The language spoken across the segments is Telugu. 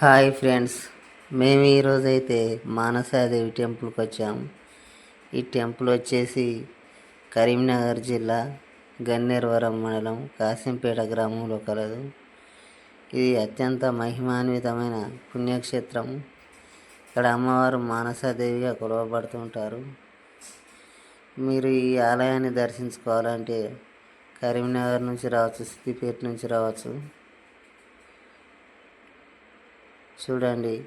హాయ్ ఫ్రెండ్స్ మేము ఈరోజు అయితే మానసాదేవి టెంపుల్కి వచ్చాము. ఈ టెంపుల్ వచ్చేసి కరీంనగర్ జిల్లా గన్నేరవరం మండలం కాసింపేట గ్రామంలో కలదు. ఇది అత్యంత మహిమాన్వితమైన పుణ్యక్షేత్రం. ఇక్కడ అమ్మవారు మానసాదేవిగా కొలవబడుతుంటారు మీరు ఈ ఆలయాన్ని దర్శించుకోవాలంటే కరీంనగర్ నుంచి రావచ్చు సిద్దిపేట నుంచి రావచ్చు. చూడండి.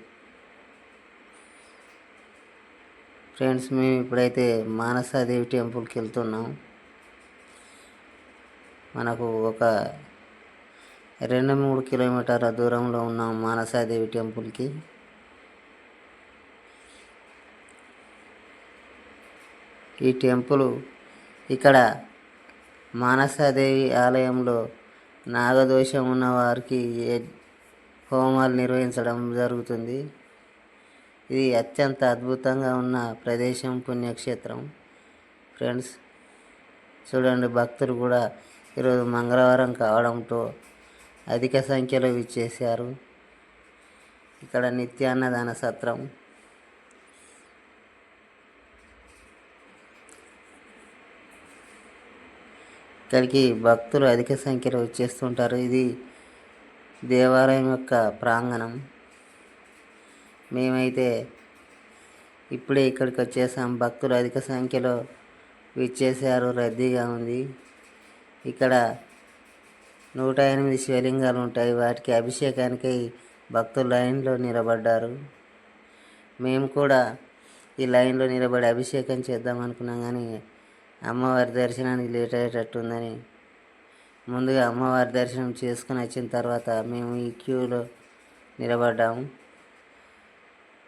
ఫ్రెండ్స్ మేము ఇప్పుడైతే మానసాదేవి టెంపుల్కి వెళ్తున్నాం. మనకు ఒక రెండు మూడు కిలోమీటర్ల దూరంలో ఉన్నాం మానసాదేవి టెంపుల్కి. ఈ టెంపుల్ ఇక్కడ మానసాదేవి ఆలయంలో నాగదోషం ఉన్న వారికి ఏ- హోమాలు నిర్వహించడం జరుగుతుంది. ఇది అత్యంత అద్భుతంగా ఉన్న ప్రదేశం పుణ్యక్షేత్రం. ఫ్రెండ్స్ చూడండి భక్తులు కూడా ఈరోజు మంగళవారం కావడంతో అధిక సంఖ్యలో విచ్చేశారు. ఇక్కడ నిత్యాన్నదాన సత్రం. ఇక్కడికి భక్తులు అధిక సంఖ్యలో వచ్చేస్తుంటారు. ఇది దేవాలయం యొక్క ప్రాంగణం. మేమైతే ఇప్పుడే ఇక్కడికి వచ్చేసాం. భక్తులు అధిక సంఖ్యలో విచ్చేసారు రద్దీగా ఉంది. ఇక్కడ నూట ఎనిమిది శివలింగాలు ఉంటాయి. వాటికి అభిషేకానికై భక్తులు లైన్లో నిలబడ్డారు. మేము కూడా ఈ లైన్లో నిలబడి అభిషేకం చేద్దాం అనుకున్నాం కానీ అమ్మవారి దర్శనానికి లేట్ అయ్యేటట్టుందని ముందుగా అమ్మవారి దర్శనం చేసుకుని వచ్చిన తర్వాత మేము ఈ క్యూలో నిలబడ్డాము.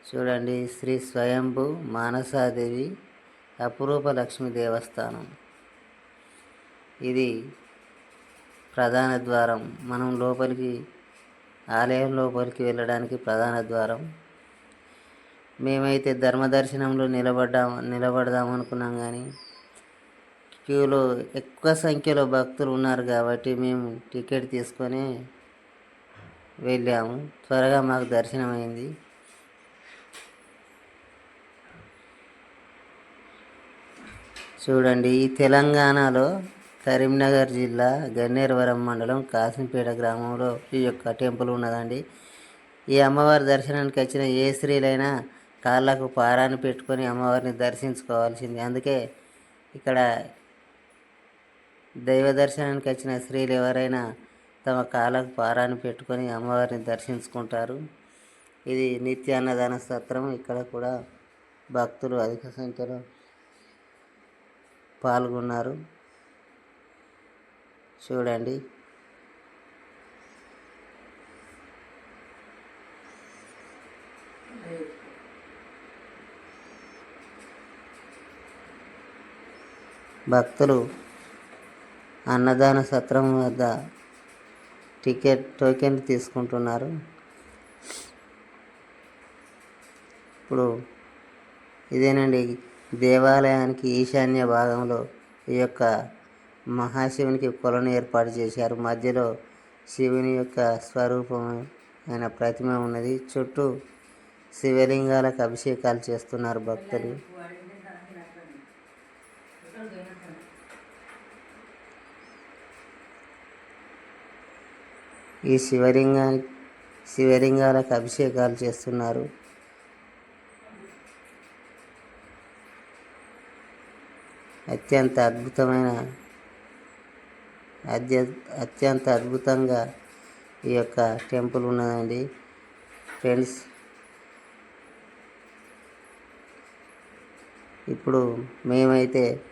చూడండి శ్రీ స్వయంభు మానసాదేవి అపురూప లక్ష్మి దేవస్థానం. ఇది ప్రధాన ద్వారం. మనం లోపలికి ఆలయం లోపలికి వెళ్ళడానికి ప్రధాన ద్వారం. మేమైతే ధర్మ దర్శనంలో నిలబడ్డాం నిలబడదాం అనుకున్నాం కానీ క్యూలో ఎక్కువ సంఖ్యలో భక్తులు ఉన్నారు కాబట్టి మేము టికెట్ తీసుకొని వెళ్ళాము. త్వరగా మాకు దర్శనం అయింది చూడండి ఈ తెలంగాణలో కరీంనగర్ జిల్లా గన్నేరువరం మండలం కాసింపేట గ్రామంలో ఈ యొక్క టెంపుల్ ఉన్నదండి. ఈ అమ్మవారి దర్శనానికి వచ్చిన ఏ స్త్రీలైనా కాళ్ళకు పారాన్ని పెట్టుకొని అమ్మవారిని దర్శించుకోవాల్సింది. అందుకే ఇక్కడ దైవ దర్శనానికి వచ్చిన స్త్రీలు ఎవరైనా తమ కాళ్ళకు పారాన్ని పెట్టుకొని అమ్మవారిని దర్శించుకుంటారు. ఇది నిత్య అన్నదాన సత్రం ఇక్కడ కూడా భక్తులు అధిక సంఖ్యలో పాల్గొన్నారు. చూడండి. భక్తులు అన్నదాన సత్రం వద్ద టికెట్ టోకెన్ తీసుకుంటున్నారు. ఇప్పుడు ఇదేనండి దేవాలయానికి ఈశాన్య భాగంలో ఈ యొక్క మహాశివునికి కొలను ఏర్పాటు చేశారు. మధ్యలో శివుని యొక్క స్వరూపం అయిన ప్రతిమ ఉన్నది. చుట్టూ శివలింగాలకు అభిషేకాలు చేస్తున్నారు భక్తులు. ఈ శివలింగానికి శివలింగాలకు అభిషేకాలు చేస్తున్నారు. అత్యంత అద్భుతమైన అత్య అత్యంత అద్భుతంగా ఈ యొక్క టెంపుల్ ఉన్నదండి. ఫ్రెండ్స్ ఇప్పుడు మేమైతే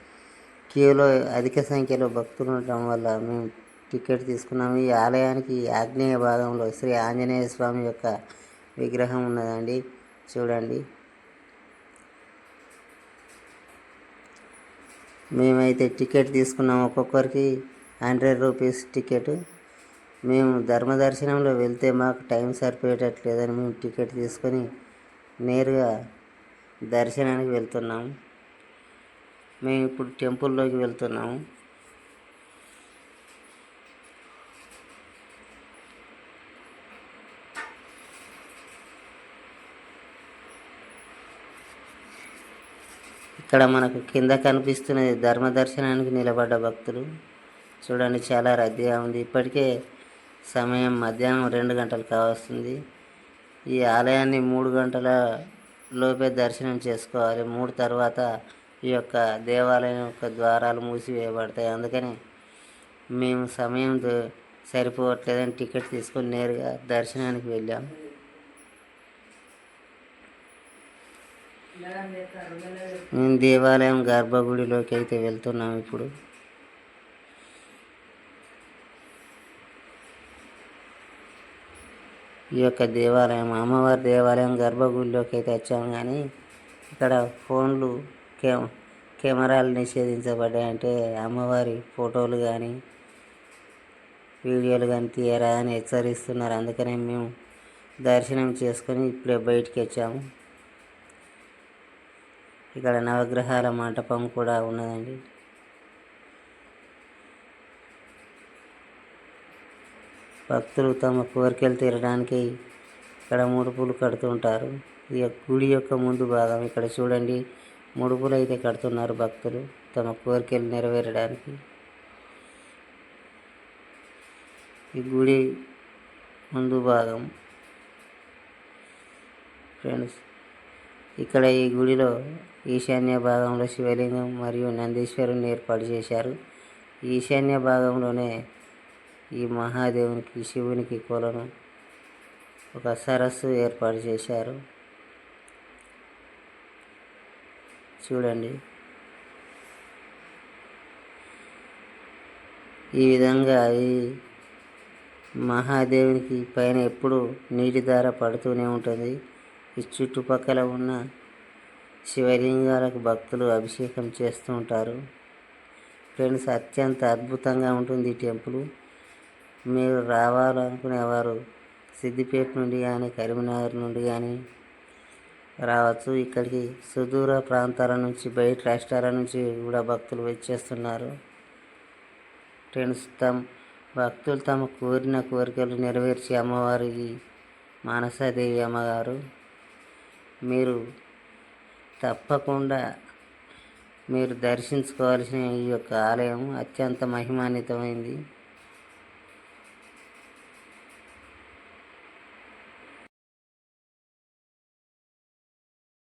క్యూలో అధిక సంఖ్యలో భక్తులు ఉండటం వల్ల మేము టికెట్ తీసుకున్నాము. ఈ ఆలయానికి ఆగ్నేయ భాగంలో శ్రీ ఆంజనేయ స్వామి యొక్క విగ్రహం ఉన్నదండి. చూడండి. మేమైతే టికెట్ తీసుకున్నాం. ఒక్కొక్కరికి హండ్రెడ్ రూపీస్ టికెట్. మేము ధర్మ దర్శనంలో వెళ్తే మాకు టైం సరిపోయేటట్లేదని మేము టికెట్ తీసుకొని నేరుగా దర్శనానికి వెళ్తున్నాము మేము ఇప్పుడు టెంపుల్లోకి వెళ్తున్నాము. ఇక్కడ మనకు కింద కనిపిస్తున్నది ధర్మ దర్శనానికి నిలబడ్డ భక్తులు. చూడండి చాలా రద్దీగా ఉంది. ఇప్పటికే సమయం మధ్యాహ్నం రెండు గంటలు కావస్తుంది. ఈ ఆలయాన్ని మూడు గంటల లోపే దర్శనం చేసుకోవాలి. మూడు తర్వాత ఈ యొక్క దేవాలయం యొక్క ద్వారాలు మూసివేయబడతాయి. అందుకని మేము సమయం సరిపోవట్లేదని టికెట్ తీసుకొని నేరుగా దర్శనానికి వెళ్ళాం. మేము దేవాలయం గర్భగుడిలోకి అయితే వెళ్తున్నాం ఇప్పుడు. ఈ యొక్క దేవాలయం అమ్మవారి దేవాలయం గర్భగుడిలోకి అయితే వచ్చాము కానీ ఇక్కడ ఫోన్లు కె కెమెరాలు నిషేధించబడ్డాయంటే అమ్మవారి ఫోటోలు కానీ వీడియోలు కానీ తీయరా అని హెచ్చరిస్తున్నారు. అందుకనే మేము దర్శనం చేసుకొని ఇప్పుడే బయటికి వచ్చాము. ఇక్కడ నవగ్రహాల మంటపం కూడా ఉన్నదండి. భక్తులు తమ కోరికలు తీరడానికి ఇక్కడ ముడుపులు కడుతుంటారు ఈ గుడి యొక్క ముందు భాగం ఇక్కడ చూడండి. ముడుపులు అయితే కడుతున్నారు భక్తులు తమ కోరికలు నెరవేరడానికి. ఈ గుడి ముందు భాగం. ఫ్రెండ్స్ ఇక్కడ ఈ గుడిలో ఈశాన్య భాగంలో శివలింగం మరియు నందీశ్వరుని ఏర్పాటు చేశారు. ఈశాన్య భాగంలోనే ఈ మహాదేవునికి శివునికి కొలను ఒక సరస్సు ఏర్పాటు చేశారు. చూడండి. ఈ విధంగా ఈ మహాదేవునికి పైన ఎప్పుడు నీటి ధార పడుతూనే ఉంటుంది. ఈ చుట్టుపక్కల ఉన్న శివలింగాలకు భక్తులు అభిషేకం చేస్తూ ఉంటారు. ఫ్రెండ్స్ అత్యంత అద్భుతంగా ఉంటుంది ఈ టెంపుల్. మీరు రావాలనుకునేవారు సిద్దిపేట నుండి కానీ కరీంనగర్ నుండి కానీ రావచ్చు. ఇక్కడికి సుదూర ప్రాంతాల నుంచి బయట రాష్ట్రాల నుంచి కూడా భక్తులు వచ్చేస్తున్నారు. ఫ్రెండ్స్ తమ భక్తులు తమ కోరిన కోరికలు నెరవేర్చి అమ్మవారికి మానసాదేవి అమ్మగారు. మీరు తప్పకుండా మీరు దర్శించుకోవాల్సిన ఈ యొక్క ఆలయం అత్యంత మహిమాన్వితమైంది.